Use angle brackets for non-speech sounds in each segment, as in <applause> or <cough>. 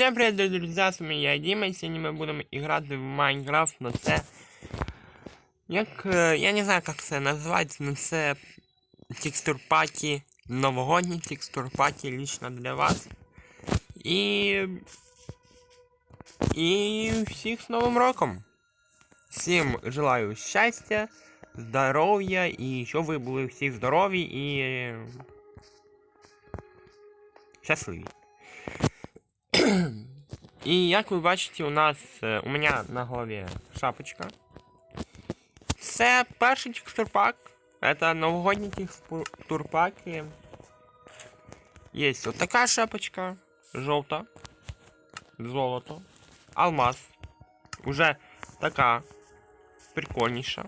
Всем привет, друзья, с вами я Дима, і сьогодні ми будемо грати в Майнкрафт, но це... Як... Я не знаю, як це називається, но це текстурпаки, новогодні текстурпаки лично для вас. І... І всіх з Новим роком! Всім желаю щастя, здоров'я і щоб ви були всі здорові і... Щасливі. І як ви бачите, у нас е, у мене на голові шапочка. Це перший текстурпак. Это новогодний текстурпак. І Есть вот такая шапочка. Жовта. Золото. Алмаз. Уже така прикольніша.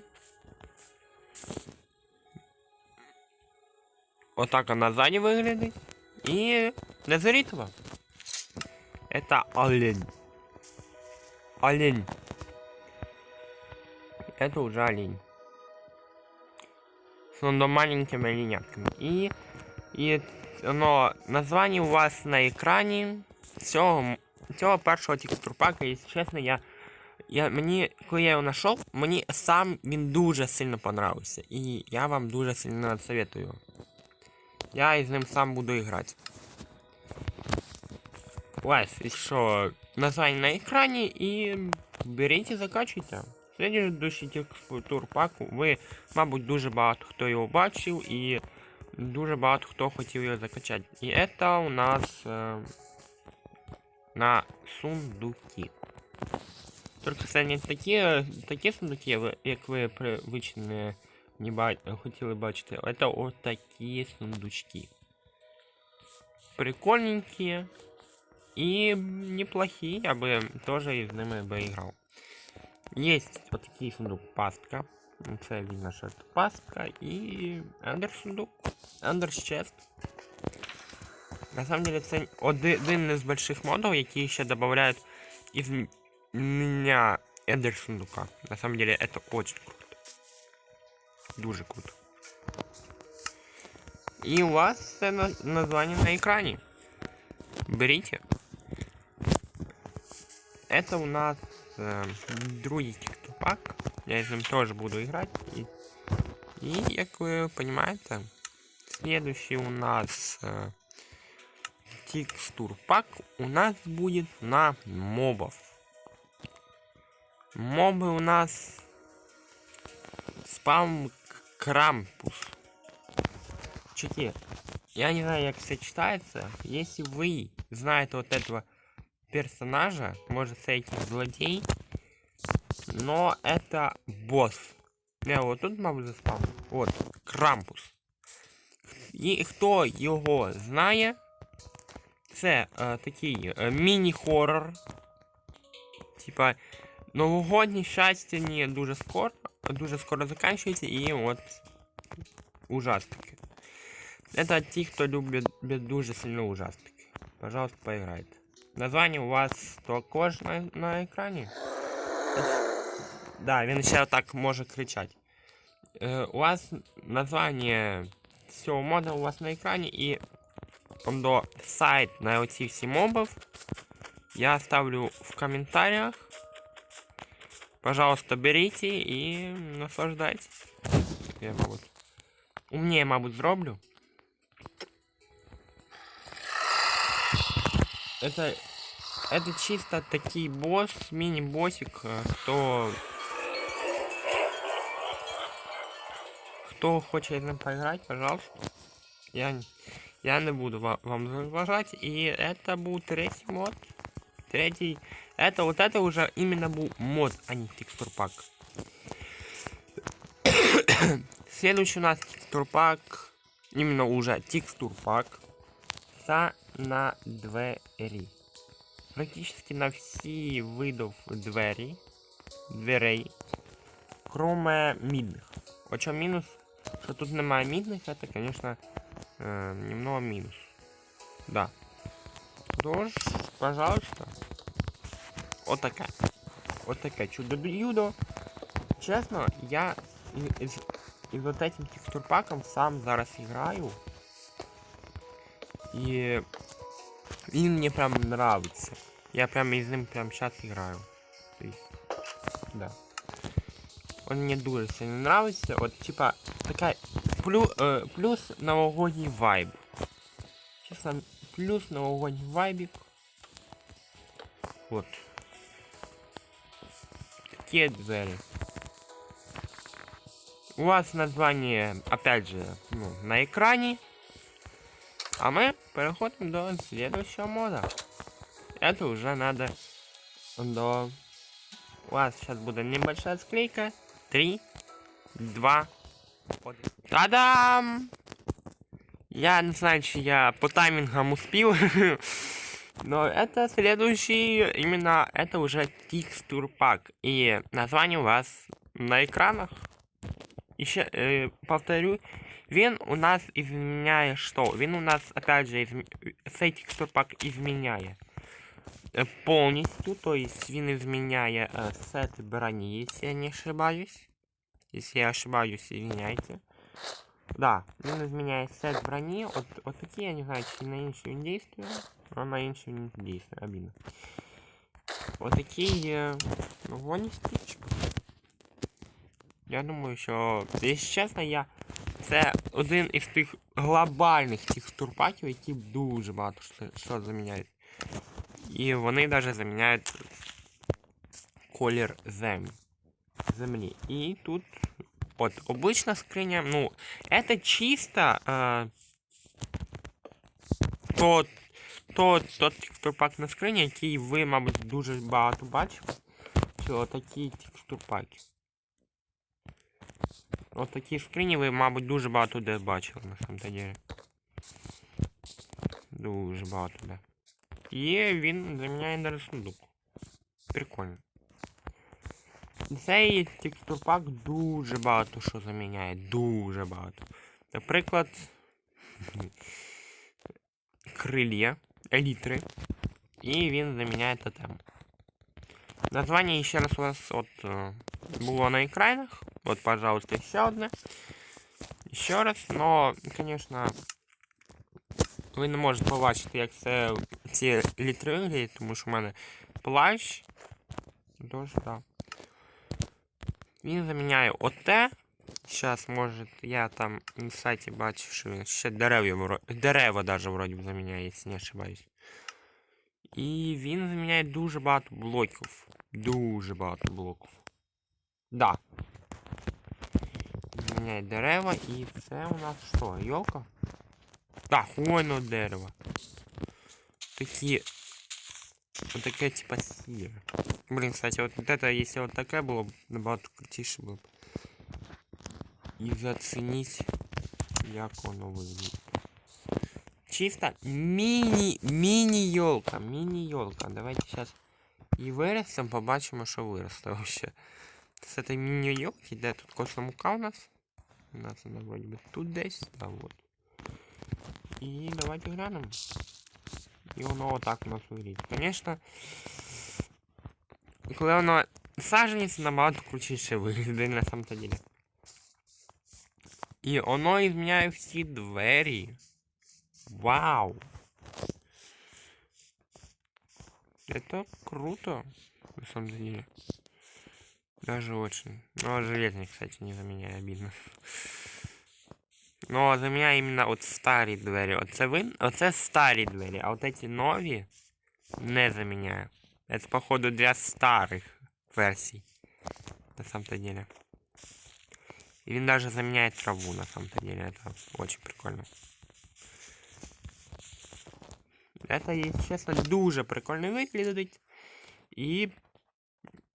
Отак вона ззаді виглядить. І незарітова. Это олень. Олень. Это уже олень. С ну, маленькими оленятками. И, и оно, название у вас на екрані цього, м- цього першого текстурпака, якщо чесно, я, я мені, коли я його знайшов, мені сам він дуже сильно понравився. І я вам дуже сильно советую. Я із ним сам буду грати. Лайс, і що, названня на екрані і беріть і закачуйте. Следующий текстур паку, ви, мабуть, дуже багато хто його бачив і дуже багато хто хотів його закачати. І це у нас е, на сундуки. Тільки це не такі, е, такі сундуки, ви- як ви привичні не ба хотіли бачити. Це ось такі сундучки. Прикольненькие. И неплохие, я бы тоже из ними бы играл. Есть вот такие сундук пастка. Це видно, що це пастка і Ендер сундук. Ендер Chest. На самом деле це один із больших модов, які ще добавляют из м- меня Ендер сундука. На самом деле это очень круто. Дуже круто. И у вас це на- название на экране. Берите. Это у нас э, другий тіктопак. Я из ним тоже буду играть. И, и как вы понимаете, следующий у нас э, текстур пак у нас будет на мобов. Мобы у нас спам крампус. Чеки, я не знаю, как все читается. Если вы знаете вот этого персонажа, может, это этих злодей, но это босс. Не, вот тут, мабуть, заспав. Вот, Крампус. І хто його знає, це е, такий е, міні-хоррор. Типа, новогоднє щастя не дуже скоро, дуже скоро закінчується, і от ужастики. Это ті, хто любить любить дуже сильно ужастики. Пожалуйста, поиграйте. Название у вас також на, на екрані. Да, він ще так може кричати. Е, у вас названня цього мода у вас на екрані і до сайт на оці всі мобів я ставлю в комментариях. Пожалуйста, берите и наслаждайтесь. Я, мабуть, умніє, мабуть, зроблю. Это, это чисто такий босс, мини-боссик, э, кто... Кто хочет нам поиграть, пожалуйста. Я, я не буду ва- вам заважать. И это был третий мод. Третий. Это вот это уже именно был мод, а не текстурпак. Следующий у нас текстурпак. Именно уже текстурпак. Та на двері. Практически на всі видов двері. Дверей. Кроме мідних. Хоча мінус, що тут немає мідних, це, конечно, е, немного мінус. Да. Тож, пожалуйста. Отаке. Отаке чудо-юдо. Чесно, я із, із вот этим текстурпаком сам зараз граю. І він мені прям нравиться. Я прям из ним прям сейчас играю. То есть, да. Он мне дуже сильно нравится. Вот типа такая плю, э, плюс новогодний вайб. Честно, плюс новогодний вайбик. Вот. Такие двери. У вас название, опять же, ну, на экране. А мы переходим до следующего мода. Это уже надо до... У вас сейчас будет небольшая склейка. Три, два. Та-дам! Я не знаю, чи я по таймингам успел. <laughs> Но это следующий, именно это уже текстур пак. И название у вас на экранах. Еще э, повторю, він у нас изменяет что? Він у нас, опять же, изм... цей текстур пак изменяет э, полностью, то есть він изменяет э, сет брони, если я не ошибаюсь. Если я ошибаюсь, извиняйте. Да, він изменяет сет брони. Вот, вот такие, я не знаю, чи на інші він действує, но на інші він не действує, обидно. Вот такие ну, вони стич. Я думаю, що, якщо чесно, я... Це один із тих глобальних текстурпаків, які дуже багато що, що заміняють. І вони навіть заміняють колір землі. землі. І тут от обична скриня, ну, це чисто е, тот, тот, тот текстурпак на скрині, який ви, мабуть, дуже багато бачили. Що такі текстурпаки. От такі скрині ви, мабуть, дуже багато де бачили на самом деле. Дуже багато де. І він заміняє навіть сундук. Прикольно. Цей текстурпак дуже багато що заміняє. Дуже багато. Наприклад. <laughs> Крилья, елітри. І він заміняє тотем. Название ще раз у вас от е, було на екранах. Вот, пожалуйста, еще одна. Еще раз, но, конечно, ви не можете побачити, як це ці літри виглядають, тому що в мене плащ. Тож, да. Він заміняє ОТ. Зараз, може, я там на сайті бачив, що він ще дерева, дерева даже вроді заміняє, якщо не ошибаюсь. І він заміняє дуже багато блоків. Дуже багато блоків. Да. Міняє дерева і це у нас що? Йолка? Так, хвойне дерево. Такі. Вот такая типа сіре. Блин, кстати, вот, вот это, если вот такая было бы, набагато крутіше було б. І зацініть, як воно виглядає. Чисто мини, мини-елка, мини-елка. Давайте сейчас и вырастем, побачимо, що виросло вообще. С этой мини-елки, де тут косна мука у нас? У нас она вроде бы тут десь, да вот. И давайте глянем. И воно вот так у нас выглядит. Конечно, коли воно саженеться, набагато крутіше виглядає на самом то деле. І воно зміняє всі двері. Вау! Это круто, на самом деле. Даже очень. Но железный, кстати, не за меня обидно. Но за меня именно от старі двері. Оце вин... Оце старі двері, а от эти нові не заміняю. Это походу для старых версий. На самом-то деле. И він даже заменяет траву, на самом-то деле. Это очень прикольно. Это, если честно, дуже прикольно виглядить. І,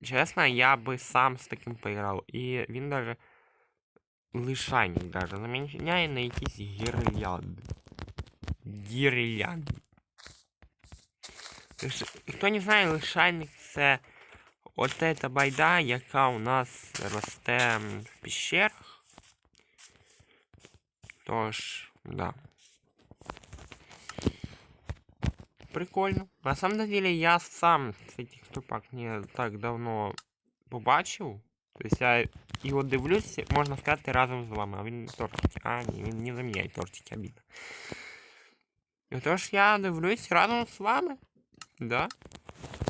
чесно, я би сам з таким поіграв. І він даже лишайник даже заміняє на якісь гірлянди. Гірлянди. Хто не знає, лишайник це от эта байда, яка у нас росте в пещерах. Тож, да. Прикольно. На самом деле я сам цей текстурпак не так давно побачив. Тобто я його дивлюсь, можна сказати, разом з вами. А він тортики. А, ні, він не заміняє тортики, обідно. І тож я дивлюсь разом з вами. Да.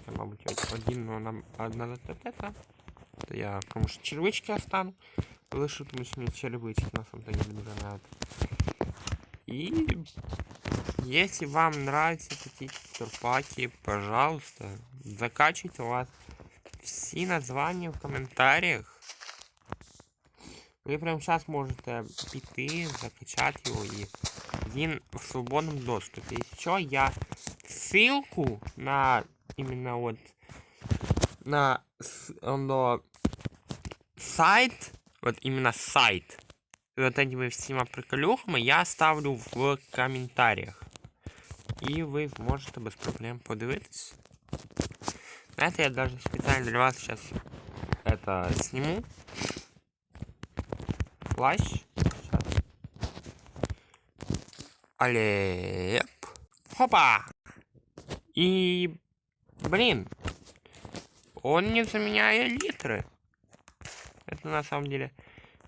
я, мабуть, од- один нам одна затетета. То я комусь червички остану. Лишу, тому що мені червички на самом деле дуже нравятся. И если вам нравятся такие текстурпаки, пожалуйста, закачивайте у вас все названия в комментариях. Ви прямо зараз можете піти, закачати його і він в свободному доступі. І що я ссылку на именно вот на с- оно, сайт, вот именно сайт, с вот этими всеми приколюхами я ставлю в комментариях. І ви зможете без проблем подивитись. Знаєте, я даже специально для вас сейчас это сниму. Плащ. Сейчас. Олеп. Хопа! И, блин, он не заменяет литры. Это на самом деле,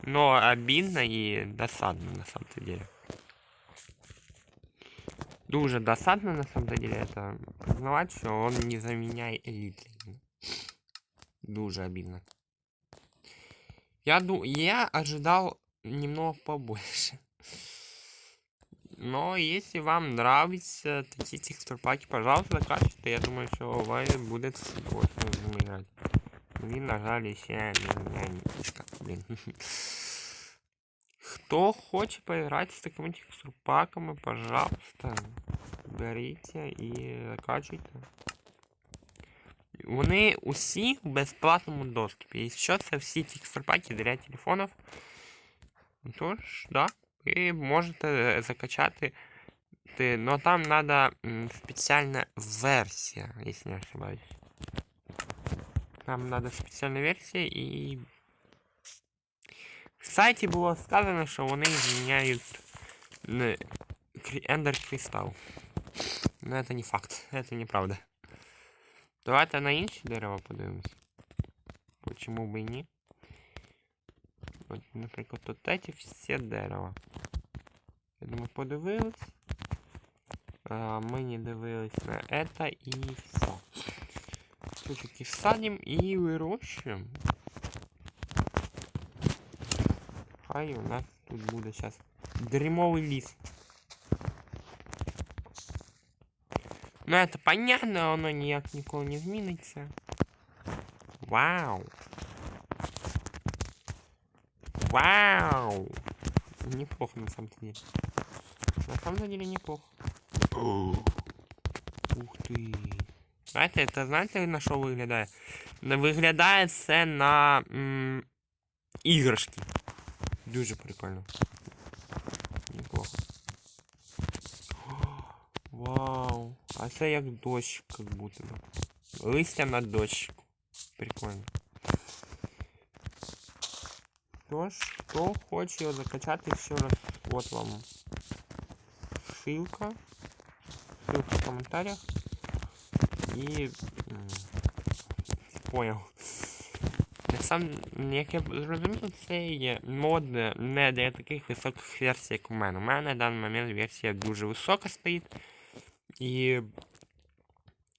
но обидно и досадно на самом деле. Дуже досадно на самом деле это признавать, что он не заменяет литры. Дуже обидно. Я, ду... я ожидал немного побольше. Но если вам нравятся такие текстурпаки, пожалуйста, закачивайте. Я думаю, что вам будет очень играть. Блин, нажали ще не ніжка, блін. Хто хоче поиграть з такими текстурпаками, пожалуйста, берите і закачуйте. Вони усі в безплатному доступі. І що це всі текстурпаки для телефонів. Тож, да, ви можете закачати. Ти, но там надо м, специальная версия, если не ошибаюсь. Там надо специальная версия и в сайте было сказано, что вони зміняють н- крі- Ender Crystal. Но это не факт, это неправда. Давайте на інші дерева подивимось. Почему бы і ні? От, наприклад, от эти всі дерева. Я думаю, подивились. А, ми не дивились на это і все. Чучки садим і вирощуємо. Хай у нас тут буде зараз дерьмовий ліс. Ну это понятно, воно ніяк ніколи не зміниться. Вау! Вау! Неплохо на самом деле. На самом деле неплохо. Ух ти. Знаєте, це знаєте на що виглядає? Не виглядає це на м, іграшки. Дуже прикольно. Неплохо. Вау. А це як дощ, как будто бы. Листя на дощику. Прикольно. Тож, хто хоче його закачати ще раз, от вам ссылка. Ссылка в комментариях. М, Понял На сам, як я зрозумів, це є мод не для таких високих версій, як у мене. У мене на даний момент версія дуже висока стоїть. І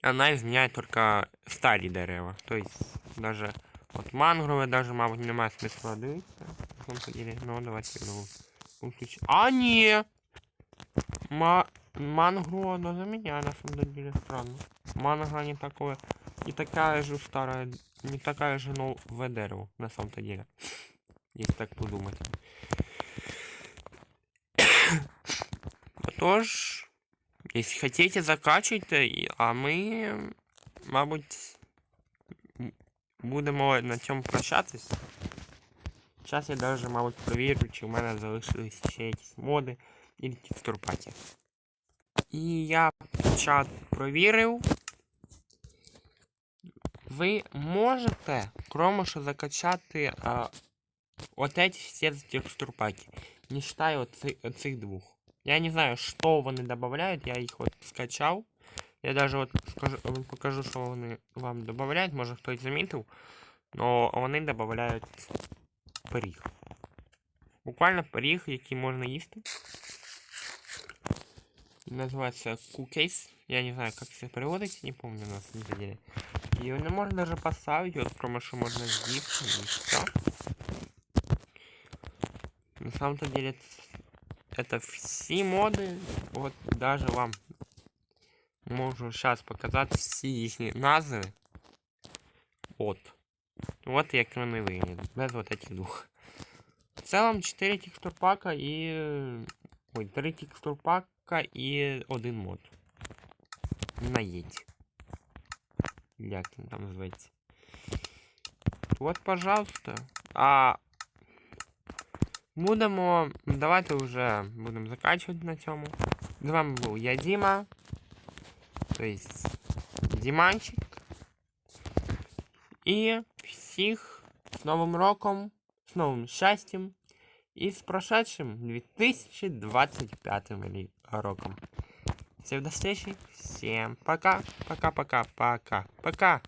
вона зміняє тільки старі дерева. Тобто, даже от мангрове даже, мабуть, немає смисла дивитися. На самом деле, ну давайте його включимо. А, ні! Ма... Мангро она заменяет, на самом деле, странно. Манго не такое, не такая же старая, не такая же новое дерево, на самом-то деле. Если так подумать. Тож, если хотите, закачуйте, і- а ми, мабуть, м- будемо на цьому прощатись. Зараз я даже, мабуть, провірю, чи в мене залишились ще якісь моди і текстурпаки. І я чат провірив. Ви можете, кроме що закачати а, от эти всі текстурпаки. Не считаю оци, оцих двох. Я не знаю, що вони додають, я їх от скачав. Я даже от скажу, вам покажу, що вони вам додають, може хтось замітив. Но вони додають пиріг. Буквально пиріг, який можна їсти. Називається Cookies. Я не знаю, как все переводится, не помню на самом деле. Ее не можно даже поставить, вот потому что можно здесь и все. На самом-то деле это все моды. Вот даже вам можу сейчас показать всі їхні назви. От. Вот як вони виглядять. Без вот этих двух. В целом 4 текстурпака і. Ой, 3 текстурпака і один мод. Наїдь. Як він там зветься. Вот, пожалуйста. А. Будемо. Давайте вже будемо заканчувати на цьому. З вами був я Діма. То есть Діманчик. І всіх з Новим роком, з новим щастям і з прошедшим 2025 рі- роком. Всем до встречи. Всем пока. Пока-пока-пока. Пока.